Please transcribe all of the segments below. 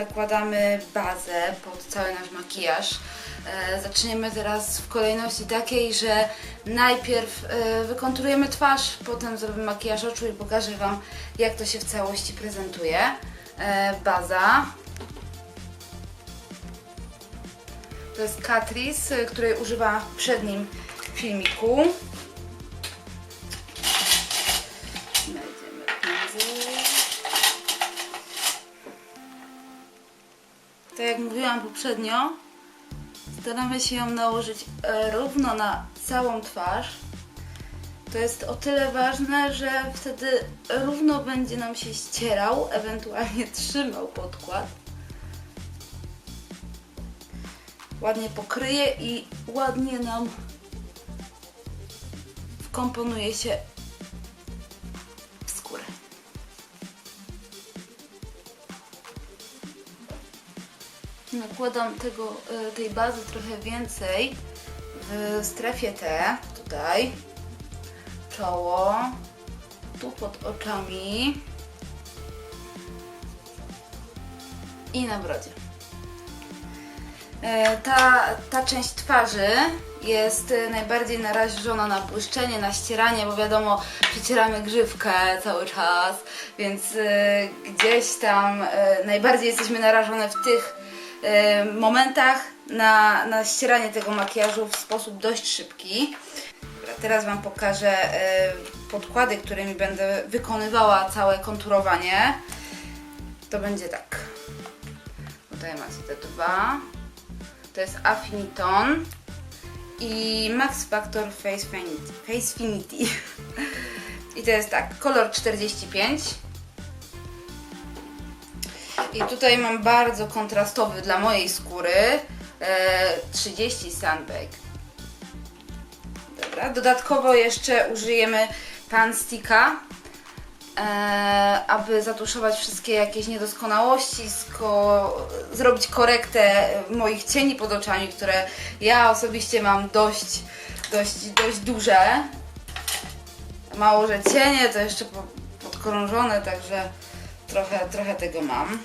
nakładamy bazę pod cały nasz makijaż. E, zaczniemy teraz w kolejności takiej, że najpierw e, wykonturujemy twarz, potem zrobimy makijaż oczu i pokażę Wam, jak to się w całości prezentuje. E, baza. To jest Catrice, której używałam w poprzednim filmiku. Jak mówiłam poprzednio, staramy się ją nałożyć e, równo na całą twarz. To jest o tyle ważne, że wtedy równo będzie nam się ścierał, ewentualnie trzymał podkład. Ładnie pokryje i ładnie nam wkomponuje się Nakładam tego, e, tej bazy trochę więcej w strefie T, tutaj, czoło, tu pod oczami. I na brodzie. E, Ta, ta część twarzy jest e, najbardziej narażona na błyszczenie, na ścieranie, bo wiadomo, przecieramy grzywkę cały czas, więc gdzieś tam najbardziej jesteśmy narażone w tych momentach na, na ścieranie tego makijażu w sposób dość szybki. Teraz Wam pokażę e, podkłady, którymi będę wykonywała całe konturowanie. To będzie tak. Tutaj macie te dwa. To jest Affiniton i Max Factor Face. Face Finity. I to jest tak, kolor 45. I tutaj mam bardzo kontrastowy dla mojej skóry e, 30 Sunbake. Dobra, dodatkowo jeszcze użyjemy Pan Sticka, e, aby zatuszować wszystkie jakieś niedoskonałości, sko- zrobić korektę moich cieni pod oczami, które ja osobiście mam dość, dość, dość duże. Mało, że cienie to jeszcze po, podkrążone, także trochę, trochę tego mam.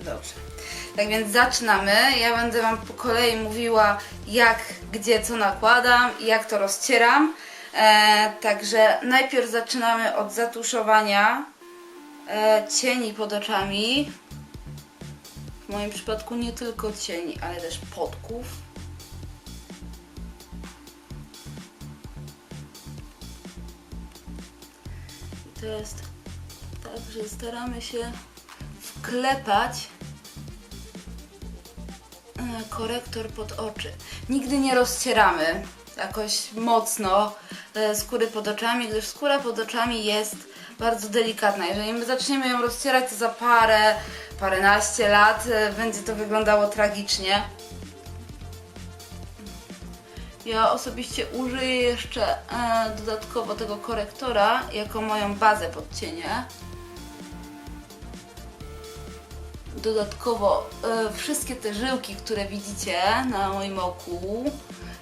Dobrze. Tak więc zaczynamy. Ja będę Wam po kolei mówiła, jak, gdzie, co nakładam i jak to rozcieram. E, także najpierw zaczynamy od zatuszowania e, cieni pod oczami. W moim przypadku nie tylko cieni, ale też podków. I to jest tak, że staramy się wklepać e, korektor pod oczy. Nigdy nie rozcieramy jakoś mocno e, skóry pod oczami, gdyż skóra pod oczami jest bardzo delikatna. Jeżeli my zaczniemy ją rozcierać, to za parę, paręnaście lat e, będzie to wyglądało tragicznie. Ja osobiście użyję jeszcze dodatkowo tego korektora jako moją bazę pod cienie. Dodatkowo e, wszystkie te żyłki, które widzicie na moim oku,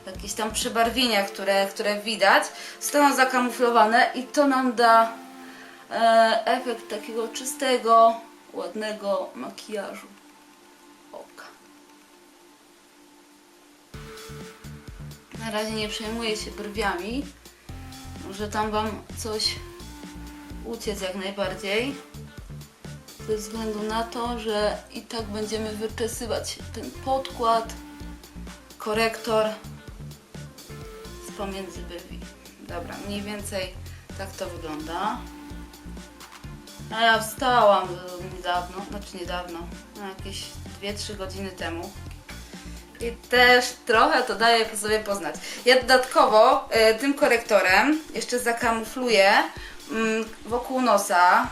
jakieś tam przebarwienia, które, które widać, zostaną zakamuflowane i to nam da e, efekt takiego czystego, ładnego makijażu oka. Na razie nie przejmuję się brwiami. Może tam Wam coś uciec jak najbardziej ze względu na to, że i tak będziemy wyczesywać ten podkład, korektor z pomiędzy brwi. Dobra, mniej więcej tak to wygląda. A ja wstałam niedawno, znaczy niedawno, no jakieś 2-3 godziny temu. I też trochę to daje sobie poznać. Ja dodatkowo e, tym korektorem jeszcze zakamufluję mm, wokół nosa,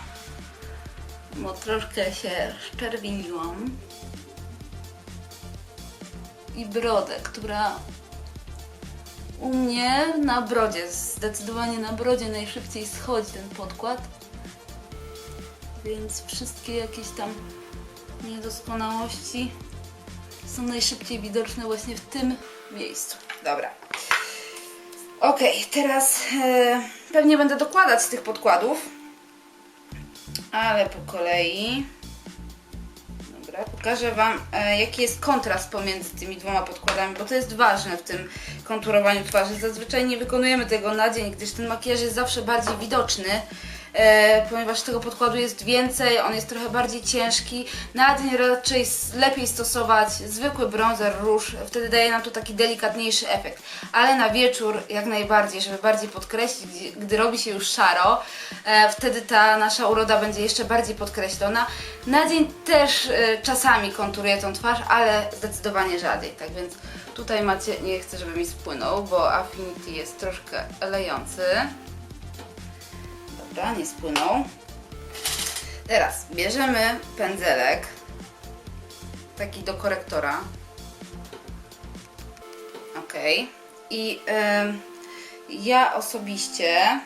bo troszkę się szczerwiniłam. I brodę, która u mnie na brodzie, zdecydowanie na brodzie najszybciej schodzi ten podkład. Więc wszystkie jakieś tam niedoskonałości są najszybciej widoczne właśnie w tym miejscu. Dobra. Ok, teraz e, pewnie będę dokładać tych podkładów. Ale po kolei. Dobra, pokażę Wam, e, jaki jest kontrast pomiędzy tymi dwoma podkładami, bo to jest ważne w tym konturowaniu twarzy. Zazwyczaj nie wykonujemy tego na dzień, gdyż ten makijaż jest zawsze bardziej widoczny, ponieważ tego podkładu jest więcej, on jest trochę bardziej ciężki. Na dzień raczej lepiej stosować zwykły bronzer, róż, wtedy daje nam to taki delikatniejszy efekt. Ale na wieczór jak najbardziej, żeby bardziej podkreślić, gdy robi się już szaro, e, wtedy ta nasza uroda będzie jeszcze bardziej podkreślona. Na dzień też e, czasami konturuję tą twarz, ale zdecydowanie rzadziej. Tak więc tutaj macie, nie chcę, żeby mi spłynął, bo Affinity jest troszkę lejący. Dobra, nie spłynął. Teraz bierzemy pędzelek, taki do korektora. Ok. I ja osobiście,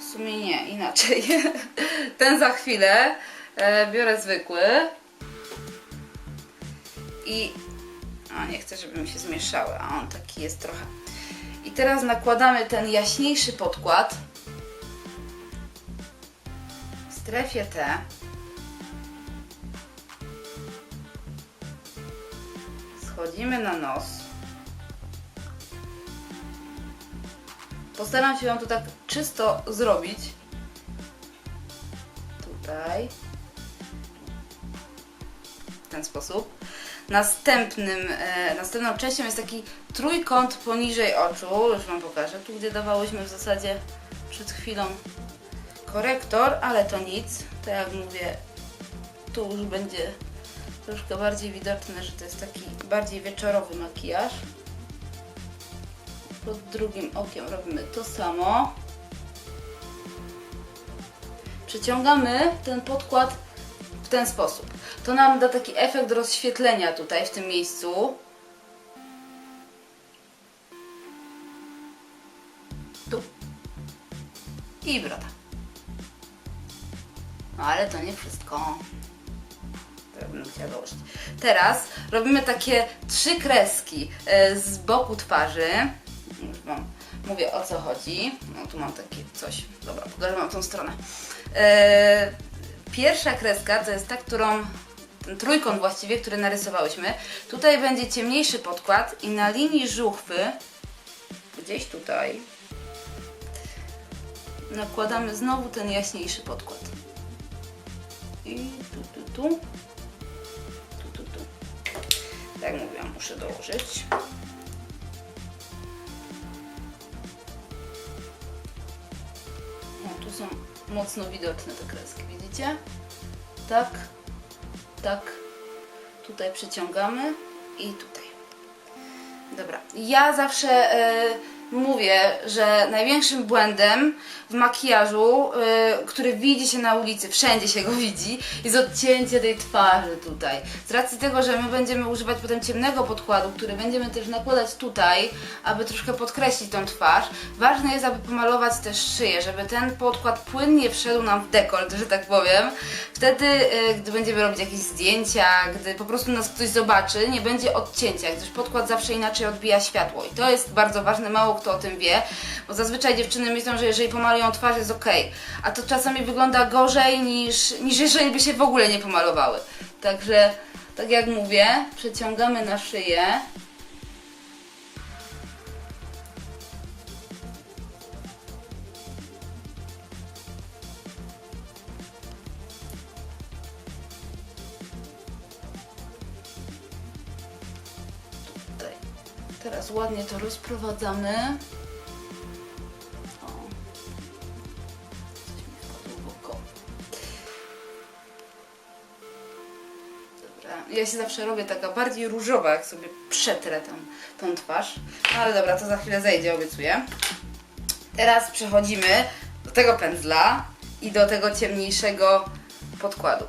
w sumie nie, inaczej. Ten za chwilę e, biorę zwykły. I a nie chcę, żeby mi się zmieszały, a on taki jest trochę. I teraz nakładamy ten jaśniejszy podkład strefie T. Schodzimy na nos. Postaram się Wam to tak czysto zrobić. Tutaj. W ten sposób. Następnym, e, następną częścią jest taki trójkąt poniżej oczu. Już Wam pokażę. Tu, gdzie dawałyśmy w zasadzie przed chwilą korektor, ale to nic. Tak jak mówię, tu już będzie troszkę bardziej widoczne, że to jest taki bardziej wieczorowy makijaż. Pod drugim okiem robimy to samo. Przyciągamy ten podkład w ten sposób. To nam da taki efekt rozświetlenia tutaj w tym miejscu. Tu. I broda. No ale to nie wszystko. To bym chciała dołożyć. Teraz robimy takie trzy kreski e, z boku twarzy. Już mówię o co chodzi. No tu mam takie coś. Dobra, pokażę Wam tą stronę. E, Pierwsza kreska to jest ta, którą ten trójkąt właściwie, który narysowałyśmy. Tutaj będzie ciemniejszy podkład i na linii żuchwy, gdzieś tutaj, nakładamy znowu ten jaśniejszy podkład. I tu, tu, tu. Tu, tu, tu. Tak jak mówiłam, muszę dołożyć. O, tu są mocno widoczne te kreski, widzicie? Tak, tak. Tutaj przyciągamy i tutaj. Dobra. Ja zawsze e, mówię, że największym błędem w makijażu, e, który widzi się na ulicy, wszędzie się go widzi, jest odcięcie tej twarzy tutaj. Z racji tego, że my będziemy używać potem ciemnego podkładu, który będziemy też nakładać tutaj, aby troszkę podkreślić tą twarz, ważne jest, aby pomalować też szyję, żeby ten podkład płynnie wszedł nam w dekolt, że tak powiem. Wtedy, e, gdy będziemy robić jakieś zdjęcia, gdy po prostu nas ktoś zobaczy, nie będzie odcięcia, gdyż podkład zawsze inaczej odbija światło. I to jest bardzo ważne, mało kto o tym wie, bo zazwyczaj dziewczyny myślą, że jeżeli pomalują twarz jest ok, a to czasami wygląda gorzej niż, niż jeżeli by się w ogóle nie pomalowały. Także, tak jak mówię, przeciągamy na szyję. Teraz ładnie to rozprowadzamy. O. Coś mi wpadło w oko. Dobra. Ja się zawsze robię taka bardziej różowa, jak sobie przetrę tą, tą twarz. No ale dobra, to za chwilę zejdzie, obiecuję. Teraz przechodzimy do tego pędzla i do tego ciemniejszego podkładu.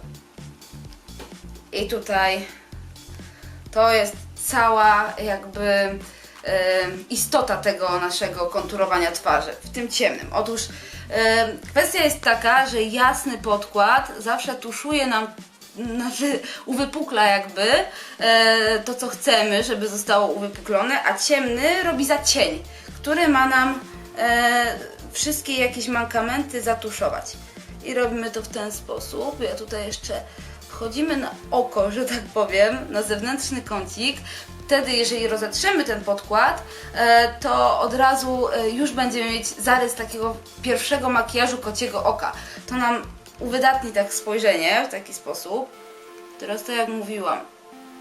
I tutaj to jest cała jakby istota tego naszego konturowania twarzy w tym ciemnym. Otóż kwestia jest taka, że jasny podkład zawsze tuszuje nam znaczy uwypukla jakby e, to co chcemy, żeby zostało uwypuklone, a ciemny robi za cień, który ma nam e, wszystkie jakieś mankamenty zatuszować. I robimy to w ten sposób. Ja tutaj jeszcze wchodzimy na oko, że tak powiem, na zewnętrzny kącik. Wtedy, jeżeli rozetrzemy ten podkład, e, to od razu e, już będziemy mieć zarys takiego pierwszego makijażu kociego oka. To nam uwydatni tak spojrzenie w taki sposób. Teraz tak jak mówiłam,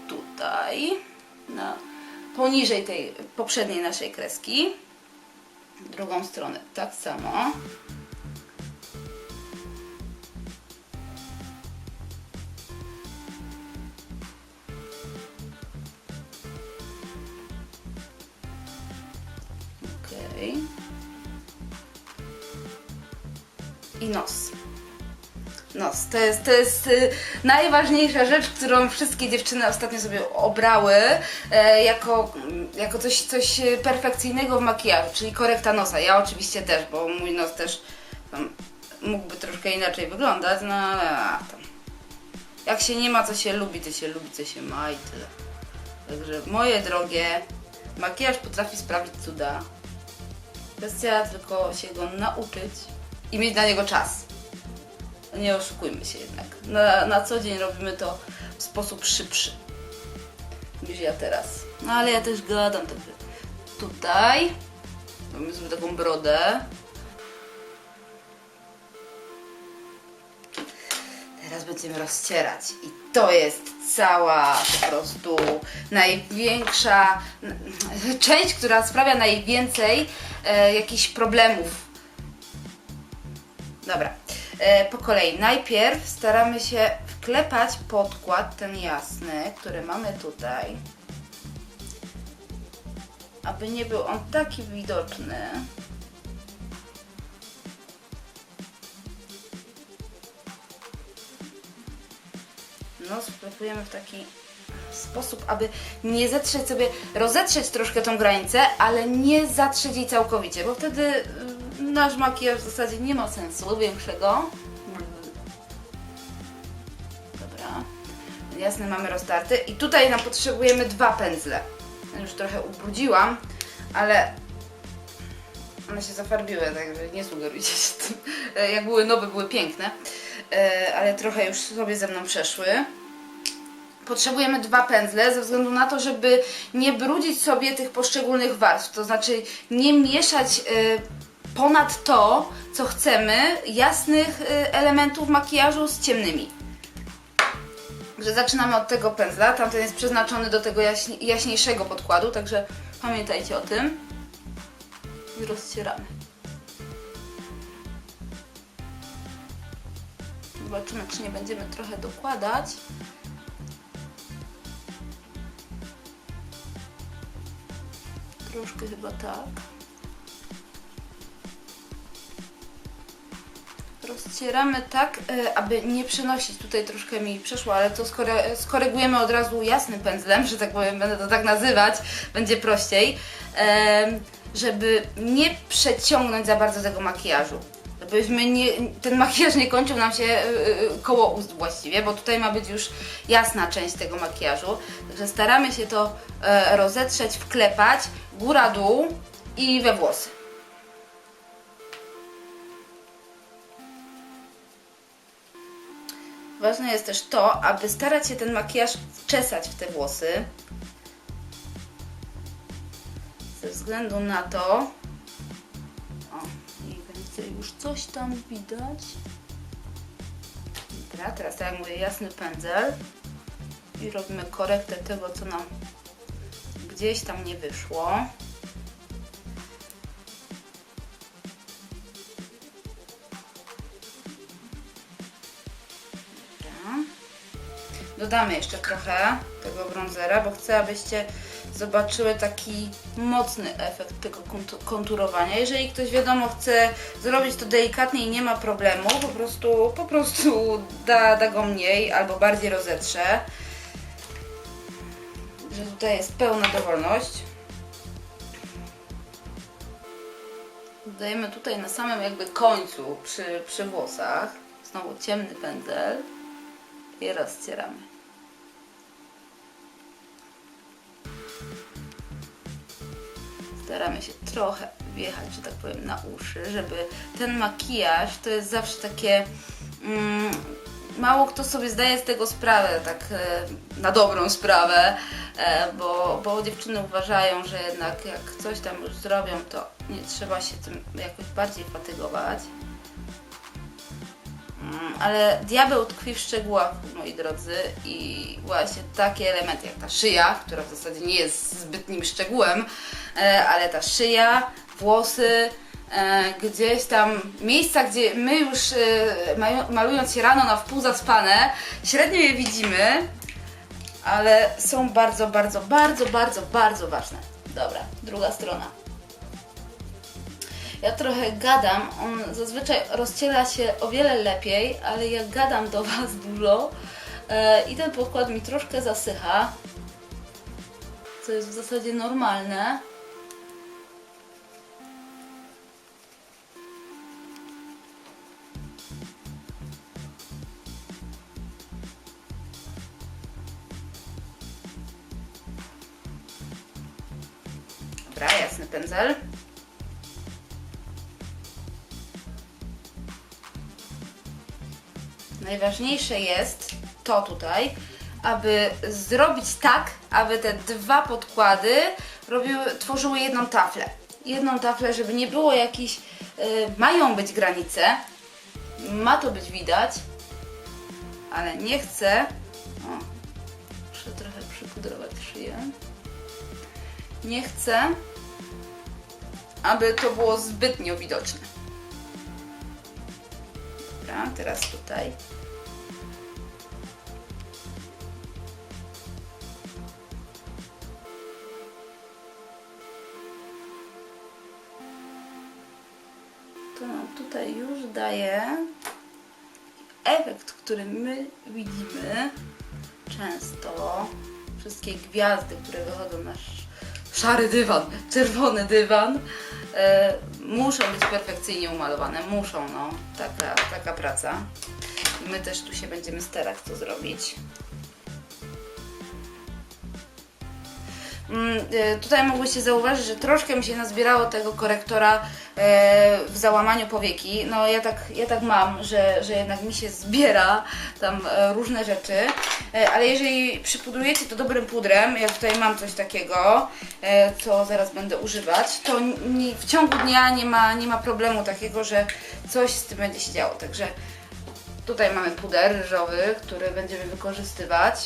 tutaj, na, poniżej tej poprzedniej naszej kreski. Drugą stronę tak samo. To jest, to jest y, najważniejsza rzecz, którą wszystkie dziewczyny ostatnio sobie obrały e, jako, jako coś, coś perfekcyjnego w makijażu, czyli korekta nosa. Ja oczywiście też, bo mój nos też tam, mógłby troszkę inaczej wyglądać, no ale tam. Jak się nie ma, co się lubi, to się lubi, co się ma i tyle. Także moje drogie, makijaż potrafi sprawić cuda. Kwestia tylko się go nauczyć i mieć na niego czas. Nie oszukujmy się jednak. Na, na co dzień robimy to w sposób szybszy niż ja teraz. No ale ja też gadam, tutaj mamy sobie taką brodę. Teraz będziemy rozcierać i to jest cała po prostu największa część, która sprawia najwięcej e, jakichś problemów. Dobra, po kolei. Najpierw staramy się wklepać podkład, ten jasny, który mamy tutaj, aby nie był on taki widoczny. no, wklepujemy w taki sposób, aby nie zetrzeć sobie, rozetrzeć troszkę tą granicę, ale nie zatrzeć jej całkowicie, bo wtedy y, nasz makijaż w zasadzie nie ma sensu większego. Dobra, jasny mamy roztarty i tutaj nam potrzebujemy dwa pędzle. Już trochę ubrudziłam, ale one się zafarbiły, także nie sugerujcie się tym. E, Jak były nowe, były piękne, E, ale trochę już sobie ze mną przeszły. Potrzebujemy dwa pędzle ze względu na to, żeby nie brudzić sobie tych poszczególnych warstw, to znaczy nie mieszać e, ponad to, co chcemy, jasnych e, elementów makijażu z ciemnymi. Że zaczynamy od tego pędzla, tamten jest przeznaczony do tego jaśni- jaśniejszego podkładu, także pamiętajcie o tym i rozcieramy. Zobaczymy, czy nie będziemy trochę dokładać. Troszkę chyba tak. Rozcieramy tak, e, aby nie przenosić. Tutaj troszkę mi przeszło, ale to skorygujemy od razu jasnym pędzlem, że tak powiem, będę to tak nazywać, będzie prościej, em, żeby nie przeciągnąć za bardzo tego makijażu. Żebyśmy nie, ten makijaż nie kończył nam się y, koło ust właściwie, bo tutaj ma być już jasna część tego makijażu. Także staramy się to e, rozetrzeć, wklepać góra-dół i we włosy. Ważne jest też to, aby starać się ten makijaż wczesać w te włosy. Ze względu na to. O, mniej więcej już coś tam widać. Dobra, teraz tak jak mówię, jasny pędzel. I robimy korektę tego, co nam gdzieś tam nie wyszło. Dodamy jeszcze trochę tego bronzera, bo chcę, abyście zobaczyły taki mocny efekt tego kontu- konturowania. Jeżeli ktoś wiadomo chce zrobić to delikatnie i nie ma problemu, po prostu, po prostu da, da go mniej albo bardziej rozetrze. Że tutaj jest pełna dowolność. Dodajemy tutaj na samym jakby końcu przy, przy włosach znowu ciemny pędzel i rozcieramy. Staramy się trochę wjechać, że tak powiem, na uszy, żeby ten makijaż to jest zawsze takie mm, mało kto sobie zdaje z tego sprawę, tak e, na dobrą sprawę, e, bo, bo dziewczyny uważają, że jednak jak coś tam już zrobią, to nie trzeba się tym jakoś bardziej fatygować. Mm, Ale diabeł tkwi w szczegółach, moi drodzy, i właśnie takie elementy jak ta szyja, która w zasadzie nie jest zbytnim szczegółem, e, ale ta szyja, włosy, e, gdzieś tam miejsca, gdzie my już e, malując się rano na wpół zaspane, średnio je widzimy, ale są bardzo, bardzo, bardzo, bardzo, bardzo ważne. Dobra, druga strona. Ja trochę gadam, on zazwyczaj rozciera się o wiele lepiej, ale jak gadam do Was dużo e, i ten podkład mi troszkę zasycha, co jest w zasadzie normalne. Dobra, jasny pędzel. Najważniejsze jest to tutaj, aby zrobić tak, aby te dwa podkłady robiły, tworzyły jedną taflę. Jedną taflę, żeby nie było jakichś. y, mają być granice, ma to być widać, ale nie chcę. O, muszę trochę przypudrować szyję. Nie chcę, aby to było zbytnio widoczne. Dobra, teraz tutaj. Efekt, który my widzimy często. Wszystkie gwiazdy, które wychodzą na sz- szary dywan, czerwony dywan, e, muszą być perfekcyjnie umalowane. Muszą, no. Taka, taka praca. I my też tu się będziemy starać to zrobić. Tutaj mogłyście zauważyć, że troszkę mi się nazbierało tego korektora e, w załamaniu powieki. No ja tak, ja tak mam, że, że jednak mi się zbiera tam e, różne rzeczy. E, Ale jeżeli przypudrujecie to dobrym pudrem, ja tutaj mam coś takiego, e, co zaraz będę używać, to w ciągu dnia nie ma, nie ma problemu takiego, że coś z tym będzie się działo. Także tutaj mamy puder ryżowy, który będziemy wykorzystywać.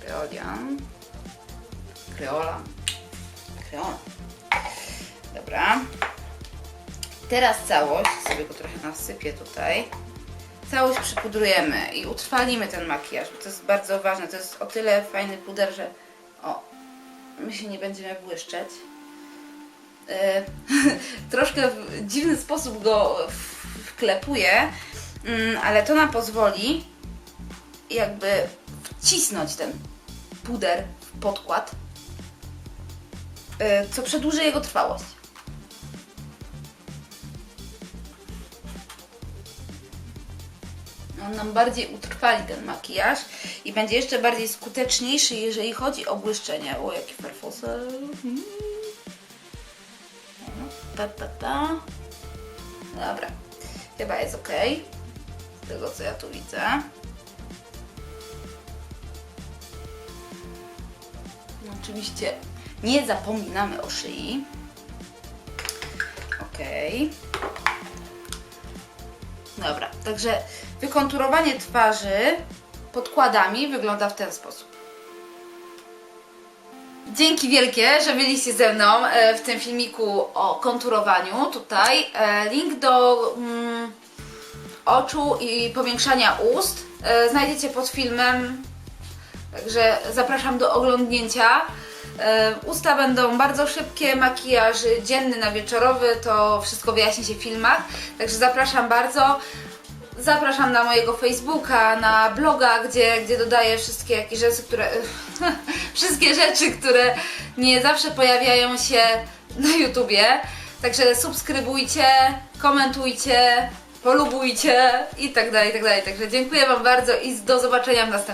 Kreolian. Kreola. Kreola. Dobra. Teraz całość, sobie go trochę nasypię tutaj. Całość przypudrujemy i utrwalimy ten makijaż, bo to jest bardzo ważne. To jest o tyle fajny puder, że o, my się nie będziemy błyszczeć. E, troszkę w dziwny sposób go wklepuję, mm, ale to nam pozwoli jakby wcisnąć ten puder w podkład, co przedłuży jego trwałość. On nam bardziej utrwali ten makijaż i będzie jeszcze bardziej skuteczniejszy, jeżeli chodzi o błyszczenie. O, jaki farfosel. Mm. Pa, pa, pa. Dobra, chyba jest ok. Z tego co ja tu widzę. No, oczywiście nie zapominamy o szyi. Ok. Dobra, także wykonturowanie twarzy podkładami wygląda w ten sposób. Dzięki wielkie, że byliście ze mną e, w tym filmiku o konturowaniu. Tutaj e, link do mm, oczu i powiększania ust e, znajdziecie pod filmem. Także zapraszam do oglądnięcia. E, Usta będą bardzo szybkie, makijaż dzienny na wieczorowy, to wszystko wyjaśni się w filmach. Także zapraszam bardzo. Zapraszam na mojego Facebooka, na bloga, gdzie, gdzie dodaję wszystkie jakieś rzeczy, które. wszystkie rzeczy, które nie zawsze pojawiają się na YouTubie. Także subskrybujcie, komentujcie, polubujcie i tak dalej, i tak dalej. Także dziękuję Wam bardzo i do zobaczenia w następnym.